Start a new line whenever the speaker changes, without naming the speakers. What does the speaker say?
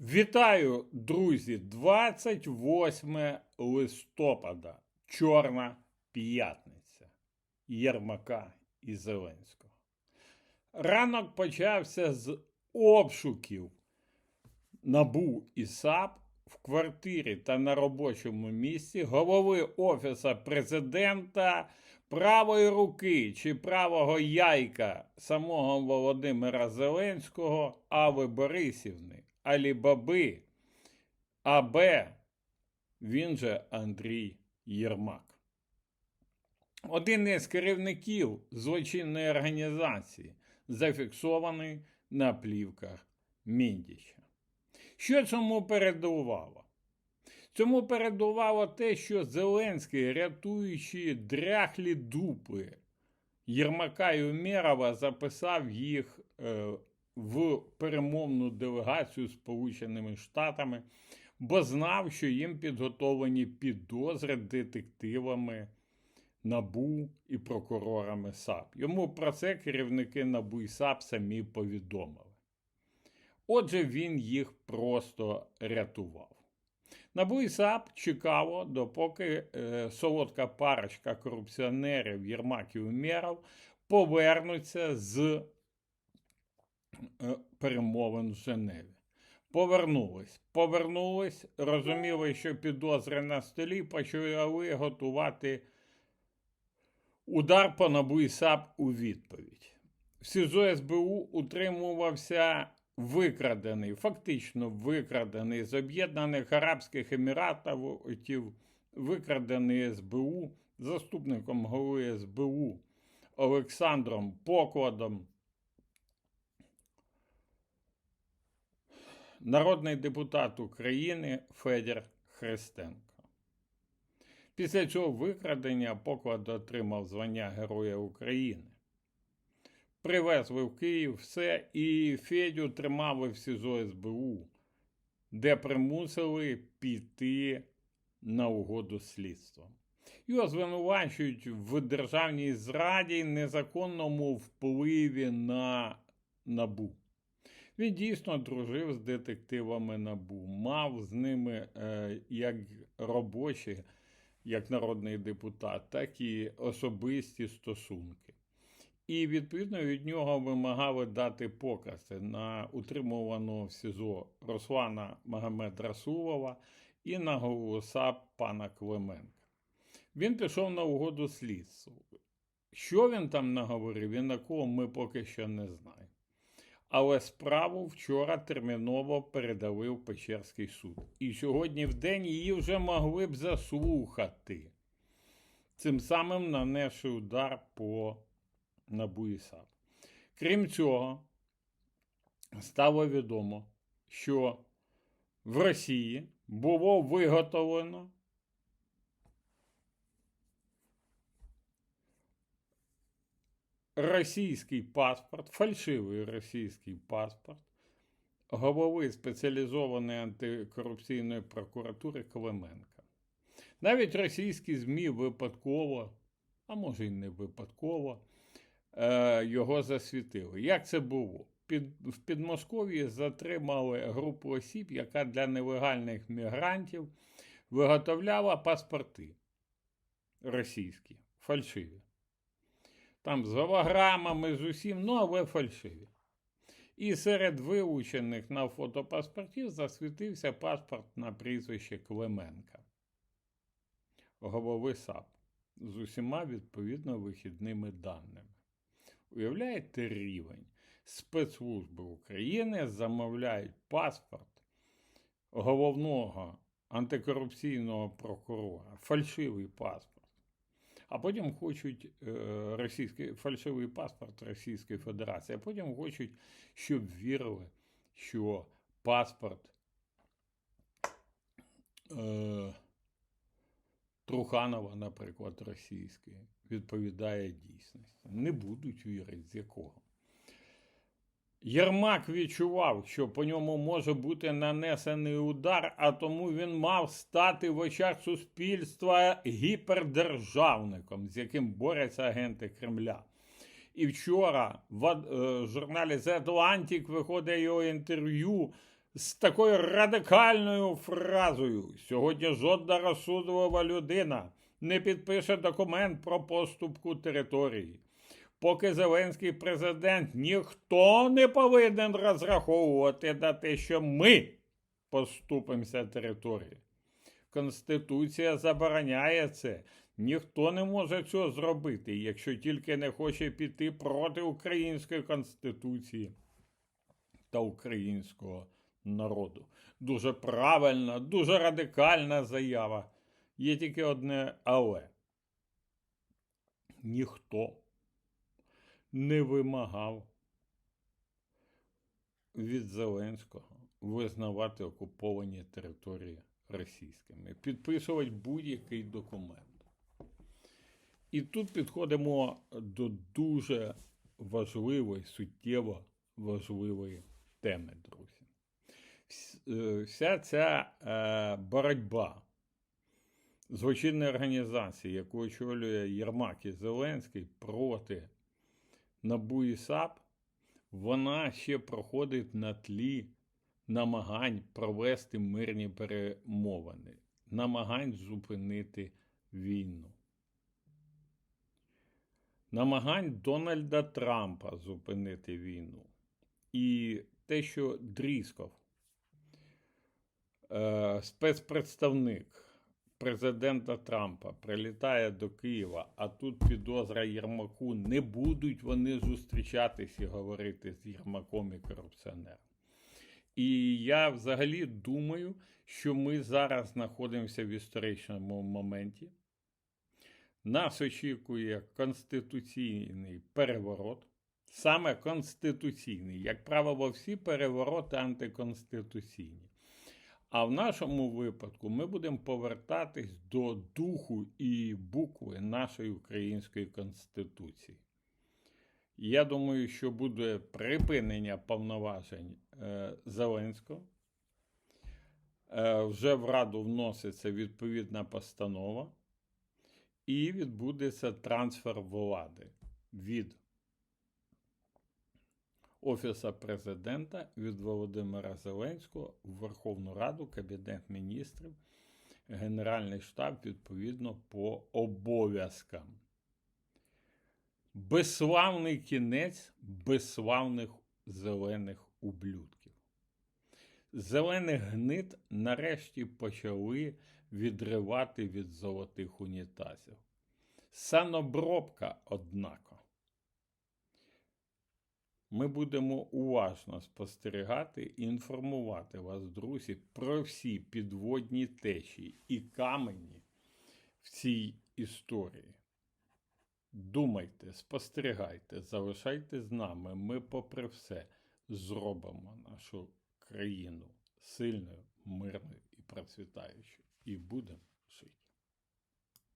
Вітаю, друзі! 28 листопада, Чорна п'ятниця Єрмака і Зеленського. Ранок почався з обшуків НАБУ і САП в квартирі та на робочому місці голови Офіса президента правої руки чи правого яйка самого Володимира Зеленського Ави Борисівни, Алібаби, АБ, він же Андрій Єрмак. Один із керівників злочинної організації зафіксований на плівках Міндіча. Що цьому передувало? Цьому передувало те, що Зеленський, рятуючи дряхлі дупи Єрмака і Умєрова, записав їх е, в перемовну делегацію Сполученими Штатами, бо знав, що їм підготовлені підозри детективами НАБУ і прокурорами САП. Йому про це керівники НАБУ і САП самі повідомили. Отже, він їх просто рятував. НАБУ і САП чекало, допоки е, солодка парочка корупціонерів Єрмак і Умєров повернуться з перемовин в Женеві. Повернулись. Повернулись, розуміли, що підозри на столі, почали готувати удар по НАБУ САП у відповідь. В СІЗО СБУ утримувався викрадений, фактично викрадений з Об'єднаних Арабських Еміратів, викрадений СБУ, заступником голови СБУ Олександром Покладом, народний депутат України Федір Христенко. Після цього викрадення Поклад отримав звання Героя України. Привезли в Київ все, і Федю тримали в СІЗО СБУ, де примусили піти на угоду з слідством. Його звинувачують в державній зраді незаконному впливі на набу. Він дійсно дружив з детективами набу, мав з ними е, як робочі, як народний депутат, так і особисті стосунки. І відповідно від нього вимагали дати покази на утримуваного в СІЗО Руслана Магомед Расулова і на голоса пана Клименка. Він пішов на угоду слідству. Що він там наговорив і на кого ми поки що не знаємо. Але справу вчора терміново передали в Печерський суд. І сьогодні в день її вже могли б заслухати. Цим самим нанесши удар по НАБУ. Крім цього, стало відомо, що в Росії було виготовлено російський паспорт, фальшивий російський паспорт голови спеціалізованої антикорупційної прокуратури Клименка. Навіть російські ЗМІ випадково, а може й не випадково, е, його засвітили. Як це було? Під, в Підмосков'ї затримали групу осіб, яка для нелегальних мігрантів виготовляла паспорти російські, фальшиві. Там з голограмами, з усім, ну, але фальшиві. І серед вилучених на фотопаспортів засвітився паспорт на прізвище Клименка, голови САП, з усіма відповідно вихідними даними. Уявляєте рівень? Спецслужби України замовляють паспорт головного антикорупційного прокурора, фальшивий паспорт. А потім хочуть е, російський фальшивий паспорт Російської Федерації, а потім хочуть, щоб вірили, що паспорт е, Труханова, наприклад, російський, відповідає дійсності. Не будуть вірити з якого. Єрмак відчував, що по ньому може бути нанесений удар, а тому він мав стати в очах суспільства гіпердержавником, з яким борються агенти Кремля. І вчора в е, журналі The Atlantic виходить його інтерв'ю з такою радикальною фразою. Сьогодні жодна розсудлива людина не підпише документ про поступку території. Поки Зеленський президент, ніхто не повинен розраховувати на те, що ми поступимося території. Конституція забороняє це. Ніхто не може цього зробити, якщо тільки не хоче піти проти української конституції та українського народу. Дуже правильна, дуже радикальна заява. Є тільки одне але. Ніхто не вимагав від Зеленського визнавати окуповані території російськими, підписувати будь-який документ. І тут підходимо до дуже важливої, суттєво важливої теми, друзі. Е, Вся ця е, боротьба злочинної організації, яку очолює Єрмак і Зеленський проти НАБУ і САП, вона ще проходить на тлі намагань провести мирні перемовини, намагань зупинити війну. Намагань Дональда Трампа зупинити війну. І те, що Дрісков, е, спецпредставник президента Трампа, прилітає до Києва, а тут підозра Єрмаку, не будуть вони зустрічатись і говорити з Єрмаком і корупціонером. І я взагалі думаю, що ми зараз знаходимося в історичному моменті. Нас очікує конституційний переворот, саме конституційний, як правило, всі перевороти антиконституційні. А в нашому випадку ми будемо повертатись до духу і букви нашої української конституції. Я думаю, що буде припинення повноважень е, Зеленського. Е, вже в Раду вноситься відповідна постанова, і відбудеться трансфер влади від Офіса президента від Володимира Зеленського в Верховну Раду, Кабінет міністрів, Генеральний штаб відповідно по обов'язкам. Безславний кінець безславних зелених ублюдків. Зелених гнид нарешті почали відривати від золотих унітазів. Санобробка, однако. Ми будемо уважно спостерігати і інформувати вас, друзі, про всі підводні течії і камені в цій історії. Думайте, спостерігайте, залишайте з нами. Ми, попри все, зробимо нашу країну сильною, мирною і процвітаючою. І будемо.